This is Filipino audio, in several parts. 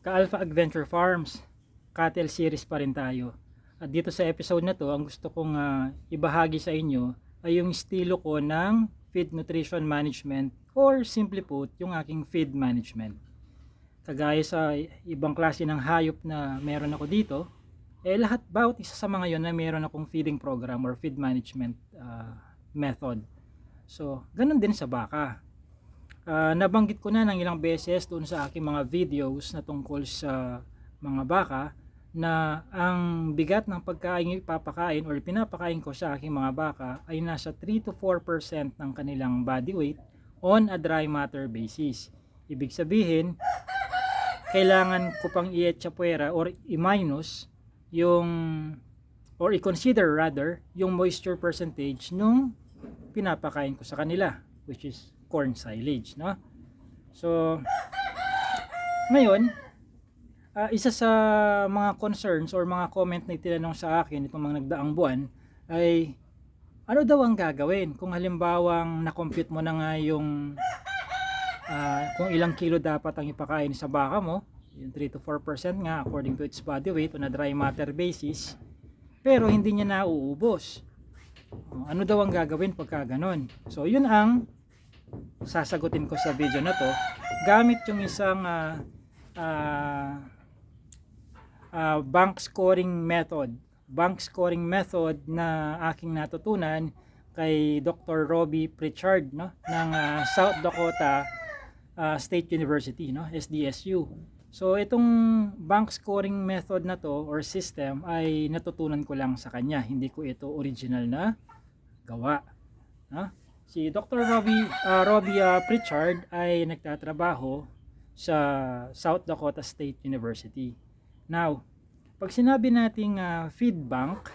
Ka-Alpha Adventure Farms, cattle series pa rin tayo. At dito sa episode na to, ang gusto kong ah, ibahagi sa inyo ay yung estilo ko ng feed nutrition management or simply put, yung aking feed management. Kagaya sa ibang klase ng hayop na meron ako dito, eh lahat bawat isa sa mga yon na meron akong feeding program or feed management ah, method. So, ganun din sa baka. Ah, nabanggit ko na ng ilang beses doon sa aking mga videos na tungkol sa mga baka na ang bigat ng pagkain ipapakain or pinapakain ko sa aking mga baka ay nasa 3 to 4% ng kanilang body weight on a dry matter basis. Ibig sabihin, kailangan ko pang i-etchapuera or i-minus yung or i-consider rather yung moisture percentage nung pinapakain ko sa kanila which is corn silage no? So ngayon ah, isa sa mga concerns or mga comment na itinanong sa akin itong mga nagdaang buwan ay ano daw ang gagawin kung halimbawang na-compute mo na nga yung ah, kung ilang kilo dapat ang ipakain sa baka mo yung 3 to 4% nga according to its body weight on a dry matter basis pero hindi niya nauubos. Ano daw ang gagawin pagka ganon? So yun ang sasagutin ko sa video na to gamit yung isang ah, ah, ah, bank scoring method bank scoring method na aking natutunan kay Dr. Robbie Pritchard no ng ah, South Dakota ah, State University no SDSU So itong bank scoring method na to or system ay natutunan ko lang sa kanya. Hindi ko ito original na gawa. No? Si Dr. Robbie, ah, Robbie ah, Pritchard ay nagtatrabaho sa South Dakota State University. Now, pag sinabi nating ah, feed bank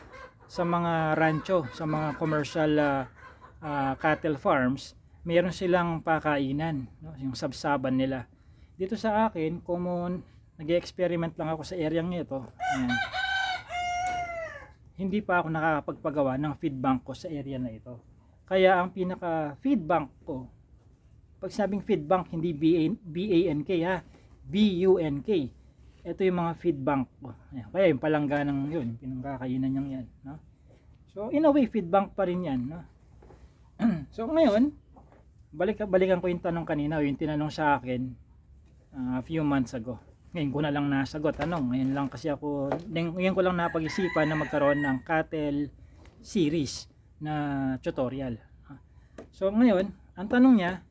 sa mga rancho, sa mga commercial ah, ah, cattle farms, meron silang pakainan, no? yung sabsaban nila. Dito sa akin, common, nag-experiment lang ako sa area nito. Ayan. Hindi pa ako nakakapagpagawa ng feed bank ko sa area na ito. Kaya ang pinaka feed bank ko, pag sabing feed bank, hindi B-A-N-K ha, B-U-N-K. Ito yung mga feed bank ko. Kaya yung palangga ng yun, pinangkakainan niyang yan. No? So, in a way, feed bank pa rin yan. No? so, ngayon, balik balikan ko yung tanong kanina, yung tinanong sa akin uh, a few months ago. Ngayon ko na lang nasagot. Ano? Ngayon lang kasi ako, ngayon ko lang napag-isipan na magkaroon ng cattle series na tutorial. So ngayon, ang tanong niya,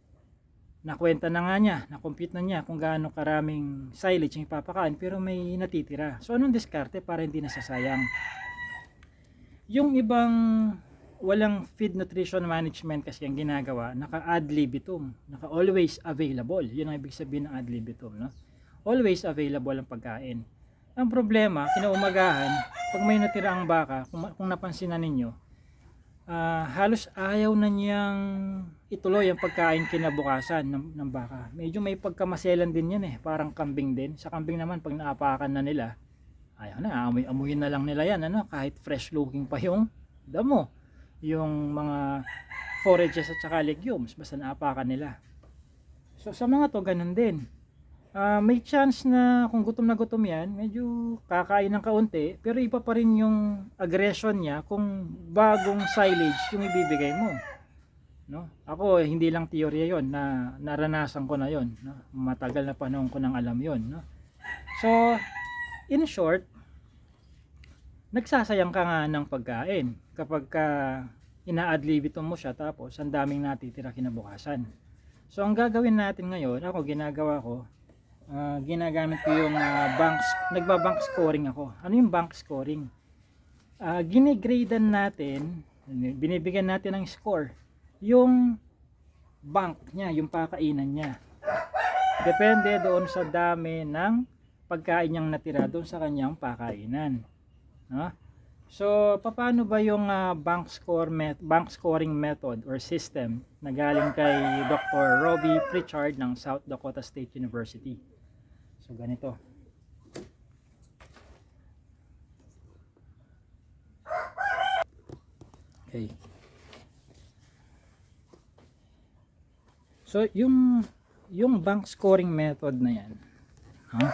nakwenta na nga niya, na-compute na niya kung gaano karaming silage yung ipapakain pero may natitira. So anong diskarte para hindi nasasayang? Yung ibang walang feed nutrition management kasi ang ginagawa, naka ad libitum, naka always available. Yun ang ibig sabihin ng ad libitum, no? Always available ang pagkain. Ang problema, kinaumagahan, pag may natira ang baka, kung, kung napansin na ninyo, ah, halos ayaw na niyang ituloy ang pagkain kinabukasan ng, ng baka. Medyo may pagkamaselan din yan eh, parang kambing din. Sa kambing naman, pag naapakan na nila, ayaw na, amoy-amoyin na lang nila yan, ano, kahit fresh looking pa yung damo yung mga forages at saka legumes basta naapakan nila so sa mga to ganun din Ah, may chance na kung gutom na gutom yan medyo kakain ng kaunti pero iba pa rin yung aggression niya kung bagong silage yung ibibigay mo no ako eh, hindi lang teorya yon na naranasan ko na yon no? matagal na panahon ko nang alam yon no so in short nagsasayang ka nga ng pagkain kapag ka ina-adlibitum mo siya tapos ang daming natitira kinabukasan. So ang gagawin natin ngayon, ako ginagawa ko, ah, ginagamit ko yung ah, bank, nagba-bank scoring ako. Ano yung bank scoring? Uh, ginigradean natin, binibigyan natin ng score, yung bank niya, yung pakainan niya. Depende doon sa dami ng pagkain niyang natira doon sa kanyang pakainan. No? So, paano ba yung ah, bank score met bank scoring method or system na galing kay Dr. Robbie Pritchard ng South Dakota State University? So, ganito. Okay. So, yung yung bank scoring method na yan, ha?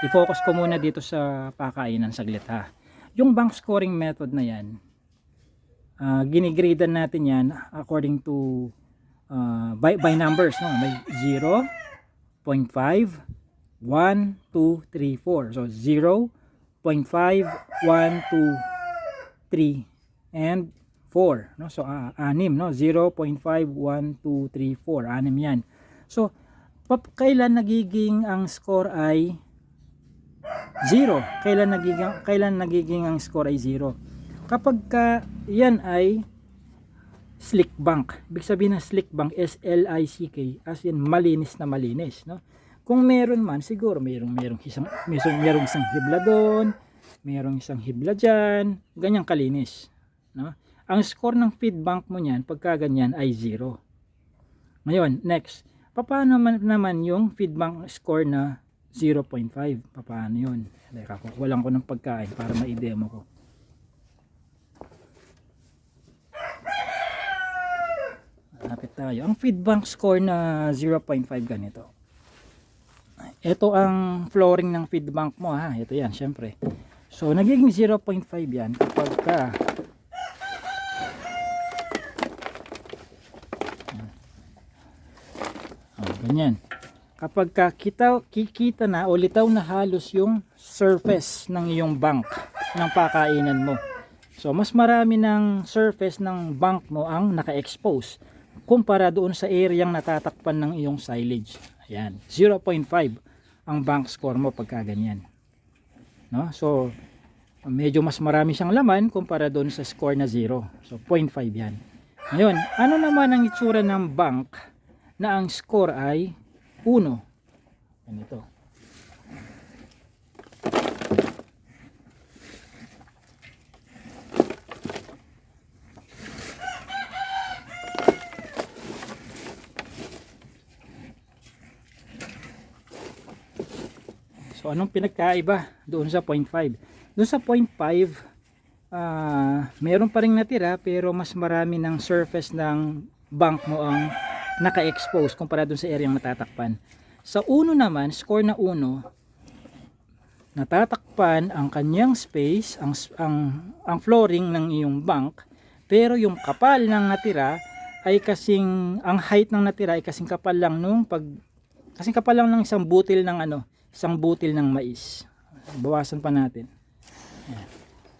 i-focus ko muna dito sa pakainan saglit ha. Yung bank scoring method na yan, uh, ginigradean natin yan according to uh, by, by numbers. No? May 0, 0.5, 1, 2, 3, 4. So 0, 0.5, 1, 2, 3, and 4. No? So uh, anim. No? 0, 0.5, 1, 2, 3, 4. Anim yan. So kailan nagiging ang score ay 0? Kailan nagiging, kailan nagiging ang score ay 0? Kapag ka yan ay slick bank. Ibig sabihin ng slick bank, S-L-I-C-K, as in malinis na malinis. No? Kung meron man, siguro merong, merong, isang, merong, merong isang hibla doon, merong isang hibla dyan, ganyang kalinis. No? Ang score ng feed bank mo niyan, pagka ganyan, ay 0. Ngayon, next, paano naman, naman yung feed bank score na 0.5? Paano yun? Teka, kukuha lang ko ng pagkain para ma-demo ko. Lapit tayo. Ang feedback score na 0.5 ganito. Ito ang flooring ng feedbank mo ha. Ito yan, syempre. So, nagiging 0.5 yan kapag ka oh, ganyan. Kapag ka kita, kikita na o litaw na halos yung surface ng iyong bank ng pakainan mo. So, mas marami ng surface ng bank mo ang naka-expose kumpara doon sa areang natatakpan ng iyong silage. Ayan, 0.5 ang bank score mo pagka ganyan. No? So, medyo mas marami siyang laman kumpara doon sa score na 0. So, 0.5 yan. Ngayon, ano naman ang itsura ng bank na ang score ay 1? Ganito. So anong pinagkaiba doon sa 0.5? Doon sa 0.5, ah meron pa ring natira pero mas marami ng surface ng bank mo ang naka-expose kumpara doon sa area natatakpan. Sa uno naman, score na uno, natatakpan ang kanyang space, ang, ang, ang flooring ng iyong bank, pero yung kapal ng natira ay kasing, ang height ng natira ay kasing kapal lang nung pag, kasing kapal lang ng isang butil ng ano, isang butil ng mais. Bawasan pa natin.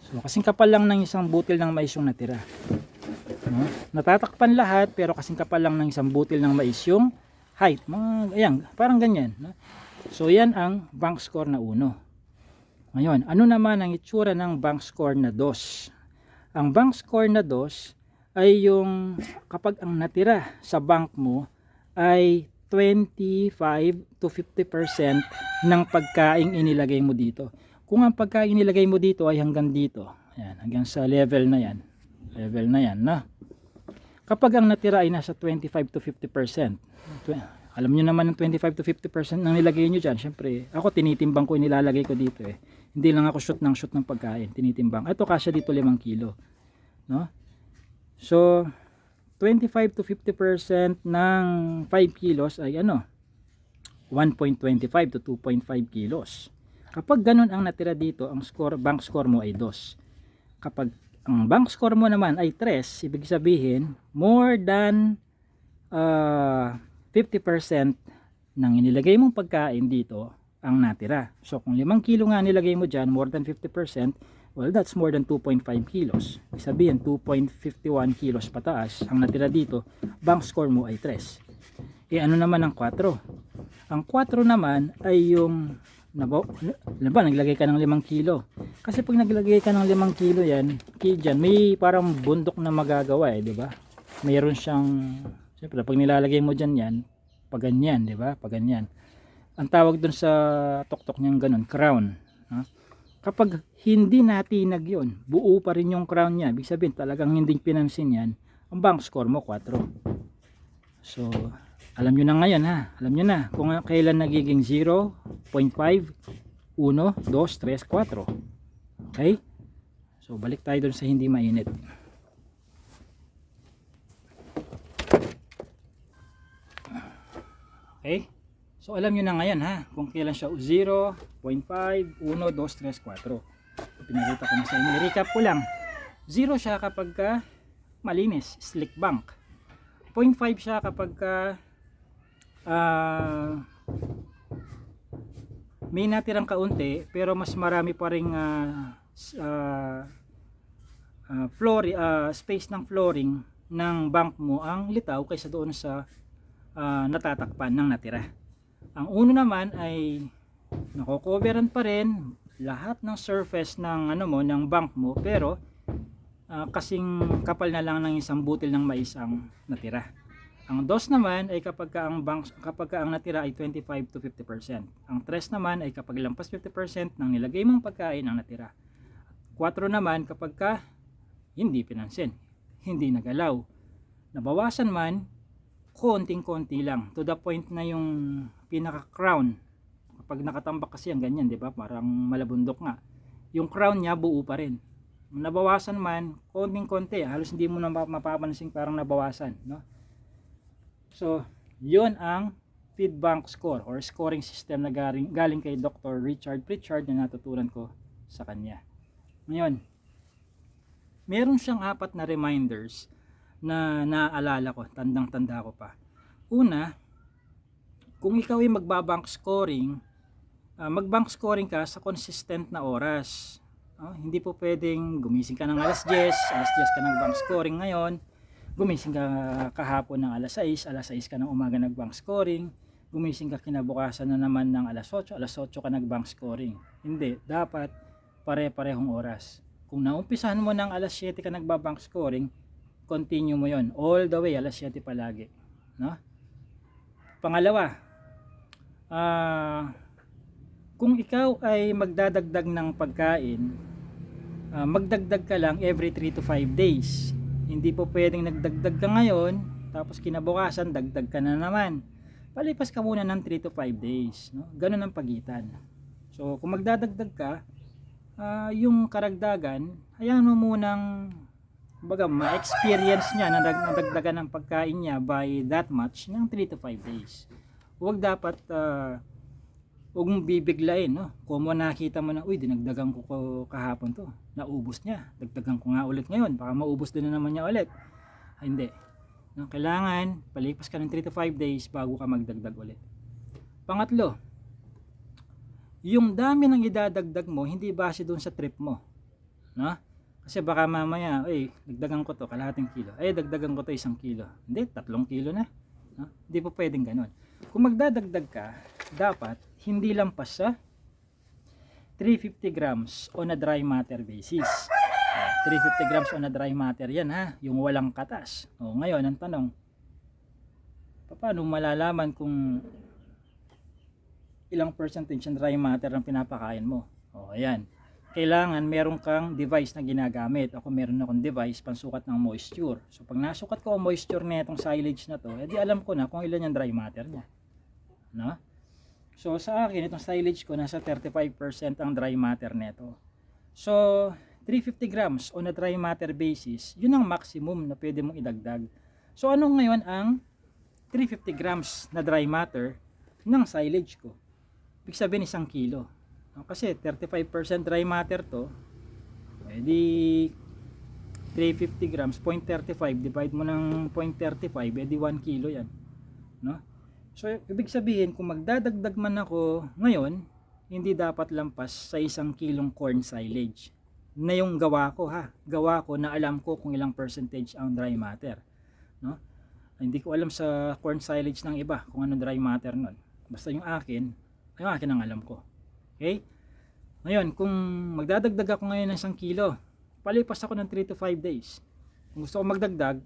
So, kasing kapal lang ng isang butil ng mais yung natira. No? Natatakpan lahat pero kasing kapal lang ng isang butil ng mais yung height. Mga, ayan, parang ganyan. No? So, yan ang bank score na uno. Ngayon, ano naman ang itsura ng bank score na dos? Ang bank score na dos ay yung kapag ang natira sa bank mo ay 25 to 50% ng pagkain inilagay mo dito. Kung ang pagkain inilagay mo dito ay hanggang dito, ayan, hanggang sa level na yan, level na yan, na. Kapag ang natira ay nasa 25 to 50%, tw- alam nyo naman ng 25 to 50% ng nilagay nyo dyan, syempre, ako tinitimbang ko, nilalagay ko dito eh. Hindi lang ako shoot ng shoot ng pagkain, tinitimbang. Ito kasya dito 5 kilo. No? So, 25 to 50% ng 5 kilos ay ano? 1.25 to 2.5 kilos. Kapag ganun ang natira dito ang score bank score mo ay 2 kapag ang bank score mo naman ay 3 ibig sabihin more than uh, 50% ng inilagay mong pagkain dito ang natira. So kung 5 kilo nga nilagay mo dyan more than 50% Well, that's more than 2.5 kilos. Sabihin, 2.51 kilos pataas. Ang natira dito, bank score mo ay 3. E ano naman ang 4? Ang 4 naman ay yung Nabo, ano ba, naglagay ka ng 5 kilo. Kasi pag naglagay ka ng 5 kilo yan, dyan, may parang bundok na magagawa eh, di ba? Mayroon siyang, siyempre, pag nilalagay mo dyan yan, pag ganyan, di ba? Pag ganyan. Ang tawag dun sa tuktok niyang ganun, crown. Ha? Kapag hindi natinag yon buo pa rin yung crown niya. Ibig sabihin talagang hindi pinansin yan. Ang bank score mo 4 so alam nyo na ngayon ha? Alam nyo na. Kung kailan nagiging 0.5 1, 2, 3, 4 okay? So balik tayo dun sa hindi mainit. Okay So alam nyo na ngayon ha, kung kailan siya 0, 0.5, 1, 2, 3, 4. Pinakita ko na sa inyo. Recap ko lang. 0 siya kapag ka malinis, slick bank. 0.5 siya kapag ka ah, may natirang kaunti pero mas marami pa ring ah, s- ah, ah, floor, ah, space ng flooring ng bank mo ang litaw kaysa doon sa ah, natatakpan ng natira. Ang uno naman ay nakocoveran pa rin lahat ng surface ng ano mo ng bank mo pero ah, kasing kapal na lang ng isang butil ng mais ang natira. Ang dos naman ay kapag ka ang bank kapag ka ang natira ay 25 to 50%. Ang tres naman ay kapag lampas 50% ng nilagay mong pagkain ang natira. Kwatro naman kapag ka hindi pinansin, hindi nagalaw. Nabawasan man, konting-konti lang. To the point na yung pinaka-crown. Kapag nakatambak kasi ang ganyan, di ba? Parang malabundok nga. Yung crown niya buo pa rin. Nabawasan man, konting-konti. Halos hindi mo na ma- mapapansin parang nabawasan. No? So, yun ang feed bank score or scoring system na galing, galing kay Dr. Richard Pritchard na natutunan ko sa kanya. Ngayon, meron siyang apat na reminders na naaalala ko, tandang-tanda ko pa. Una, kung ikaw ay magbabank scoring, ah, magbank scoring ka sa consistent na oras. Ah, hindi po pwedeng gumising ka ng alas 10, alas 10 ka nagbank scoring ngayon, gumising ka kahapon ng alas 6, alas 6 ka ng umaga nagbank scoring, gumising ka kinabukasan na naman ng alas 8, alas 8 ka nagbank scoring. Hindi, dapat pare-parehong oras. Kung naumpisahan mo ng alas 7 ka nagbabank scoring, continue mo yon all the way alas 7 palagi. No? Pangalawa, ah kung ikaw ay magdadagdag ng pagkain, ah, magdagdag ka lang every 3 to 5 days. Hindi po pwedeng nagdagdag ka ngayon, tapos kinabukasan dagdag ka na naman. Palipas ka muna ng 3 to 5 days. No? Ganun ang pagitan. So, kung magdadagdag ka, ah, yung karagdagan, hayaan mo munang baga ma-experience niya na nadagdagan ng pagkain niya by that much ng 3 to 5 days. Huwag dapat uh, huwag mong bibiglain, no? Kung mo nakita mo na, uy, dinagdagan ko, kahapon to. Naubos niya. Dagdagan ko nga ulit ngayon. Baka maubos din na naman niya ulit. Ay, hindi. No, kailangan, palipas ka ng 3 to 5 days bago ka magdagdag ulit. Pangatlo, yung dami ng idadagdag mo, hindi base doon sa trip mo. No? Kasi baka mamaya, ay, dagdagan ko to, kalahating kilo. Ay, dagdagan ko to isang kilo. Hindi, tatlong kilo na. No? Hindi po pwedeng ganun. Kung magdadagdag ka, dapat hindi lampas sa 350 grams on a dry matter basis. Ah, 350 grams on a dry matter yan ha, yung walang katas. O, ngayon, ang tanong, paano malalaman kung ilang percentage ng dry matter ang pinapakain mo? O, ayan kailangan meron kang device na ginagamit. Ako meron akong device pansukat ng moisture. So pag nasukat ko ang moisture na itong silage na to, edi alam ko na kung ilan yung dry matter niya. No? So sa akin, itong silage ko, nasa 35% ang dry matter nito. So 350 grams on a dry matter basis, yun ang maximum na pwede mong idagdag. So ano ngayon ang 350 grams na dry matter ng silage ko? Ibig sabihin isang kilo. No, kasi 35% dry matter to, edi 350 grams, 0.35, divide mo ng 0.35, edi 1 kilo yan. No? So, ibig sabihin, kung magdadagdag man ako ngayon, hindi dapat lampas sa isang kilong corn silage. Na yung gawa ko ha, gawa ko na alam ko kung ilang percentage ang dry matter. No? Hindi ko alam sa corn silage ng iba kung ano dry matter nun. Basta yung akin, yung akin ang alam ko. Okay? Ngayon, kung magdadagdag ako ngayon ng isang kilo, palipas ako ng 3 to 5 days. Kung gusto ko magdagdag,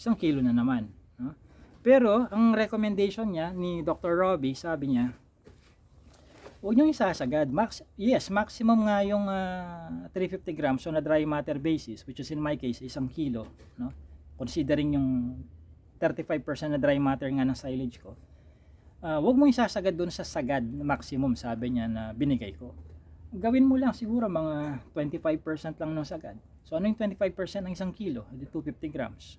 isang kilo na naman. No? Pero, ang recommendation niya ni Dr. Robbie, sabi niya, huwag nyo isasagad. Max, yes, maximum nga yung ah, 350 grams on a dry matter basis, which is in my case, isang kilo. No? Considering yung 35% na dry matter nga ng silage ko. Ah, wag mo isasagad doon sa sagad maximum sabi niya na binigay ko. Gawin mo lang siguro mga 25% lang ng sagad. So ano yung 25% ng isang kilo? Hindi 250 grams.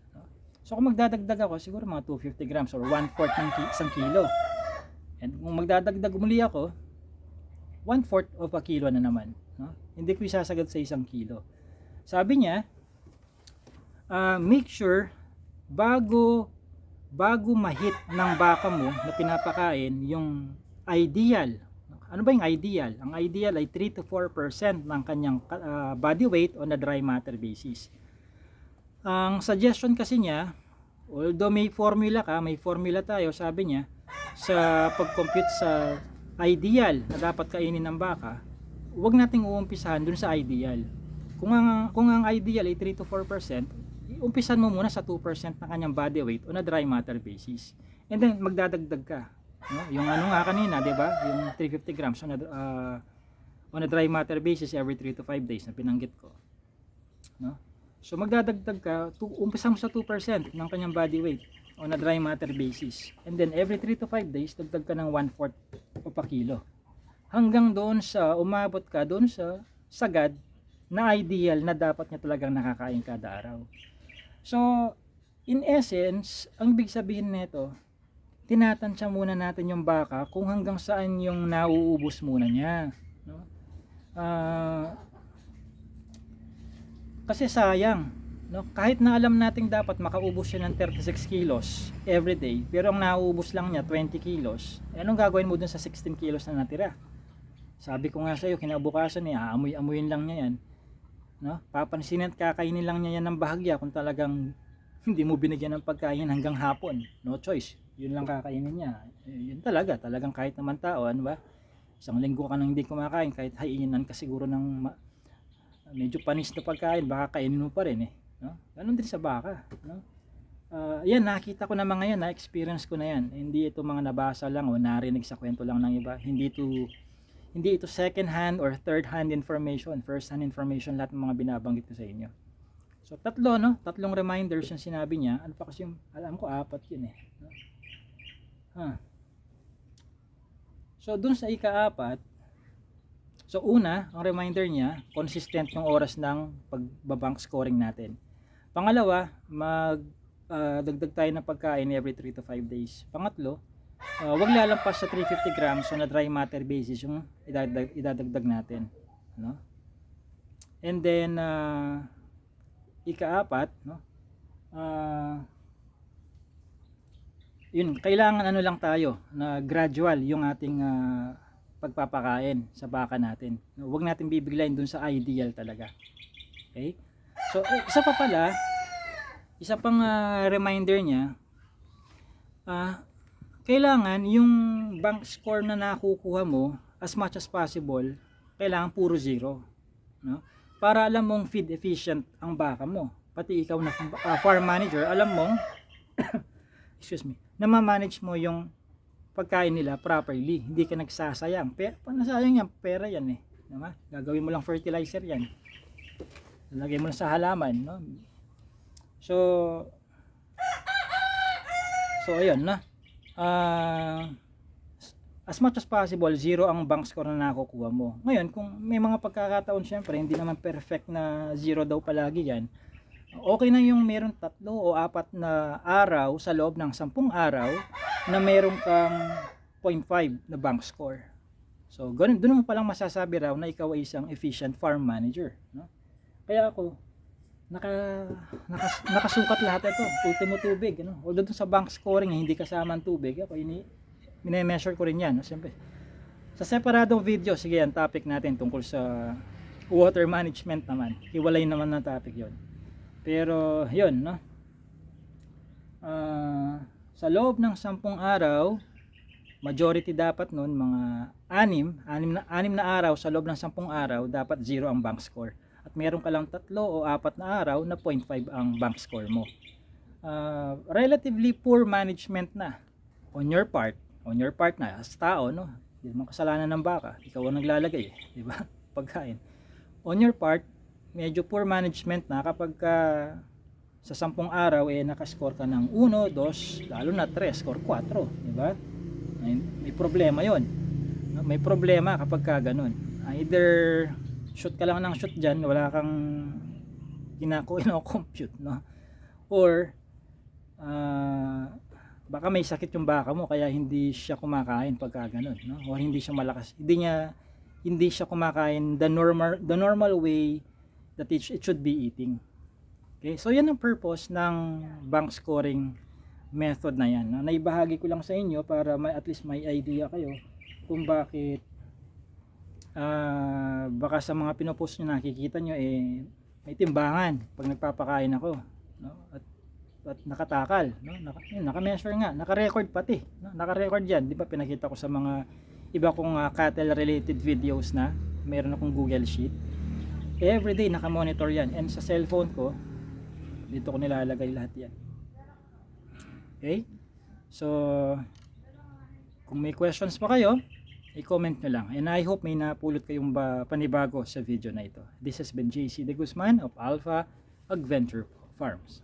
So kung magdadagdag ako siguro mga 250 grams or 1 fourth ng ki- isang kilo. And kung magdadagdag muli ako, one fourth of a kilo na naman. No? Hindi ko isasagad sa isang kilo. Sabi niya, ah, make sure bago bago mahit ng baka mo na pinapakain yung ideal. Ano ba yung ideal? Ang ideal ay 3 to 4% ng kanyang ah, body weight on a dry matter basis. Ang suggestion kasi niya, although may formula ka, may formula tayo, sabi niya, sa pag-compute sa ideal na dapat kainin ng baka, huwag nating uumpisahan dun sa ideal. Kung ang, kung ang ideal ay 3 to 4%, umpisan mo muna sa 2% ng kanyang body weight on a dry matter basis. And then magdadagdag ka. No? Yung ano nga kanina, 'di ba? Yung 350 grams on a, uh, on a dry matter basis every 3 to 5 days na binanggit ko. No? So magdadagdag ka, umpisa mo sa 2% ng kanyang body weight on a dry matter basis. And then every 3 to 5 days, dagdag ka ng 1 4 o pa kilo. Hanggang doon sa umabot ka doon sa sagad na ideal na dapat niya talagang nakakain kada araw. So, in essence, ang big sabihin nito, tinatansya muna natin yung baka kung hanggang saan yung nauubos muna niya. No? Ah, kasi sayang, no? kahit na alam nating dapat makaubos siya ng 36 kilos every day, pero ang nauubos lang niya 20 kilos, eh, anong gagawin mo dun sa 16 kilos na natira? Sabi ko nga sa'yo, kinabukasan niya, aamoy-amoyin lang niya yan. No? Papansin at kakainin lang niya yan ng bahagya kung talagang hindi mo binigyan ng pagkain hanggang hapon. No choice. Yun lang kakainin niya. Eh, yun talaga. Talagang kahit naman tao, ano ba? Isang linggo ka nang hindi kumakain, kahit hainan ka siguro ng medyo panis na pagkain, baka kainin mo pa rin eh. No? Ganon din sa baka. No? Ah, yan, nakita ko naman ngayon, na-experience ko na yan. Hindi ito mga nabasa lang o narinig sa kwento lang ng iba. Hindi ito hindi ito second hand or third hand information, first hand information lahat ng mga binabanggit ko sa inyo. So tatlo no, tatlong reminders yung sinabi niya. Ano pa kasi yung alam ko apat yun eh. No? Ah. So dun sa ika-apat, so una, ang reminder niya, consistent yung oras ng pagbabank scoring natin. Pangalawa, mag ah, dagdag tayo ng pagkain every 3 to 5 days. Pangatlo, uh, wag lalampas sa 350 grams on a dry matter basis yung idadagdag, idadagdag natin no and then uh, ikaapat no? Uh, yun kailangan ano lang tayo na gradual yung ating uh, pagpapakain sa baka natin. No, wag natin bibiglayin dun sa ideal talaga. Okay? So eh, isa pa pala isa pang uh, reminder niya ah kailangan yung bank score na nakukuha mo as much as possible kailangan puro zero no? Para alam mong feed efficient ang baka mo. Pati ikaw na uh, farm manager alam mong excuse me na ma-manage mo yung pagkain nila properly. Hindi ka nagsasayang. Pero nasayang yan pera yan eh diba? gagawin mo lang fertilizer yan. Lalagay mo sa halaman no? So so ayun na ah as much as possible, zero ang bank score na nakukuha mo. Ngayon, kung may mga pagkakataon, syempre, hindi naman perfect na zero daw palagi yan. Okay na yung meron tatlo o apat na araw sa loob ng sampung araw na meron kang 0.5 na bank score. So, ganun, doon mo palang masasabi raw na ikaw ay isang efficient farm manager. No? Kaya ako, naka, naka, nakasukat lahat ito. Ultimo tubig. Ano? Although sa bank scoring, hindi kasama ang tubig. Ako, ini, mine-measure ko rin yan. No? Siyempre, sa separadong video, sige yan, topic natin tungkol sa water management naman. Hiwalay naman ng topic yon. Pero, yun, no? Ah, sa loob ng sampung araw, majority dapat nun, mga anim, anim na, anim na araw sa loob ng sampung araw, dapat zero ang bank score. Meron ka lang tatlo o apat na araw na 0.5 ang bank score mo. Ah, relatively poor management na on your part on your part na as tao no hindi mo kasalanan ng baka ikaw ang naglalagay eh, di ba pagkain on your part medyo poor management na kapag ka sa sampung araw eh nakascore ka ng 1, 2, lalo na 3, score 4, di ba? May, may problema 'yon. May problema kapag ka ganun. Either shoot ka lang ng shoot diyan, wala kang kinako ino-compute, no? Or uh, baka may sakit yung baka mo kaya hindi siya kumakain pagka ganun, no? O hindi siya malakas. Hindi niya hindi siya kumakain the normal the normal way that it, it should be eating. Okay? So yan ang purpose ng bank scoring method na yan. No? Naibahagi ko lang sa inyo para may at least may idea kayo kung bakit ah baka sa mga pinopost nyo nakikita nyo eh may timbangan pag nagpapakain ako no? at, at nakatakal no? Naka, yun, naka-measure nga naka-record pati no? naka-record yan di ba pinakita ko sa mga iba kong ah, cattle related videos na meron akong google sheet everyday naka-monitor yan and sa cellphone ko dito ko nilalagay lahat yan okay so kung may questions pa kayo i-comment nyo lang. And I hope may napulot kayong ba, panibago sa video na ito. This has been JC De Guzman of Alpha Adventure Farms.